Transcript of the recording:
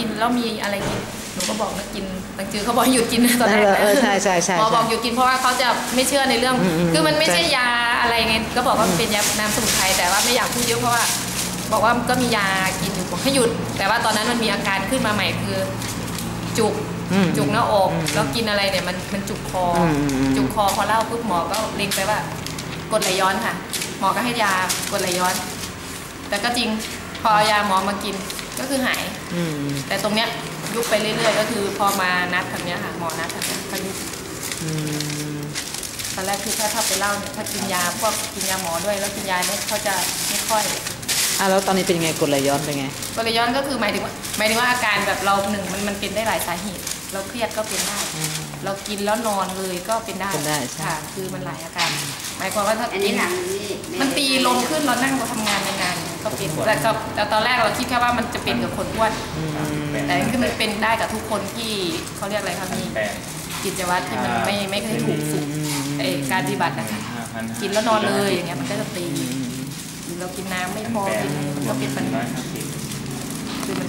กินแล้วมีอะไรกินหนูก็บอกนะกินตังจือเขาบอกให้หยุดกินนะตอนแรกนะเออใช่ใช่ใช่หมอบอกใช่หยุดกินเพราะว่าเขาจะไม่เชื่อในเรื่องอืมอืมคือมันไม่ใช่ใช่ยาอะไรไงก็บอกว่ามันเป็นยาน้ำสมุนไพรแต่ว่าไม่อยากพูดเยอะเพราะว่า บอกว่าก็มียากินอยู่บอกให้หยุด แต่ว่าตอนนั้นมันมีอาการขึ้นมาใหม่คือ จุกอืมจุกหน้าอกอืมแล้วกินอะไรเนี่ยมันมันจุกคออมอืมอืมจุกคอพอเล่าปุ๊บหมอก็เล็งไปว่ากดไหลย้อนค่ะ หมอก็ให้ยากดไหลย้อน แต่ก็จริงพอเอายาหมอมากิน ก็คือหาย อืมแต่ตรงเนี้ยยุบไปเรื่อยๆ ก็คือพอมานัดทางเนี้ยค่ะหมอนัดทางเนี้ยก็ยุบอืมตอนแรกคือถ้าถ้าไปเล่าเนี่ยถ้ากินยาพวกกินยาหมอด้วยแล้วกินยาเนี่ยเขาจะไม่ค่อย อะแล้วตอนนี้เป็นยังไงกดไหลย้อนเป็นไงกดไหลย้อนก็คือหมายถึงว่าหมายถึงว่าอาการแบบเราหนึ่งมันมันเป็นได้หลายสาเหตุ เราเครียดก็เป็นได้อืมเรากินแล้วนอนเลยก็เป็นได้เป็นได้ใช่ ค่ะ คือมันหลายอาการ หมายความว่าถ้าอันนี้หนังนี่มันตีลงขึ้นเรานั่งเราทำงานในงานก็เป็น แต่ก็แต่ตอนแรกเราคิดแค่ว่ามันจะเป็นกับคนอ้วนอืมแต่คือมันเป็นได้กับทุกคนที่เขาเรียกอะไรคะมีกิจวัตรที่มันไม่ไม่เคยถูกฝึกไอการปฏิบัตินะคะกินแล้วนอนเลยอย่างเงี้ยมันก็จะตีหรือเรากินน้ำไม่พอกินอะไรมันก็เป็นปัญหาคือมัน